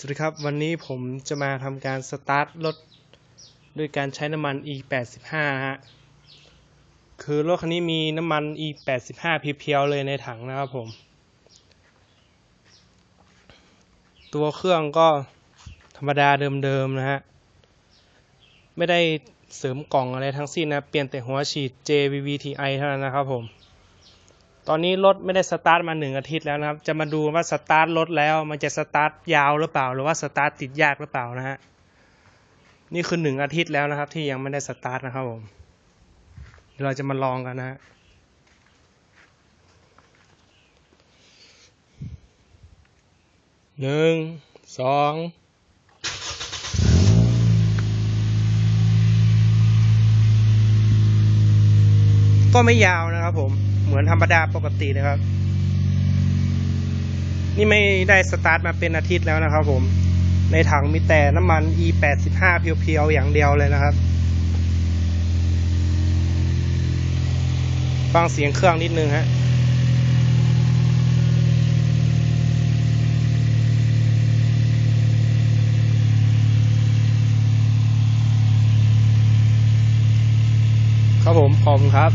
สวัสดีครับ วันนี้ผมจะมาทำการสตาร์ทรถด้วยการใช้น้ำมัน E85 ฮะ คือรถคันนี้มีน้ำมัน E85 เพียวๆเลยในถังนะครับผม ตัวเครื่องก็ธรรมดาเดิมๆนะฮะ ไม่ได้เสริมกล่องอะไรทั้งสิ้นนะ เปลี่ยนแต่หัวฉีด JVVTi เท่านั้นนะครับผม ตอนนี้รถไม่ได้สตาร์ทมาหนึ่งอาทิตย์แล้วนะครับ จะมาดูว่าสตาร์ทรถแล้ว มันจะสตาร์ทยาวหรือเปล่า หรือว่าสตาร์ทติดยากหรือเปล่านะฮะ นี่คือหนึ่งอาทิตย์แล้วนะครับ ที่ยังไม่ได้สตาร์ทนะครับผมเดี๋ยวเราจะมาลองกันนะฮะหนึ่งสองก็ไม่ยาวนะครับผม เหมือนธรรมดาปกตินะครับ นี่ไม่ได้สตาร์ทมาเป็นอาทิตย์แล้วนะครับ ผม ในถังมีแต่น้ำมัน E85 เพียวๆอย่างเดียวเลยนะครับ ฟังเสียงเครื่องนิดนึงฮะครับผมขอบคุณครับ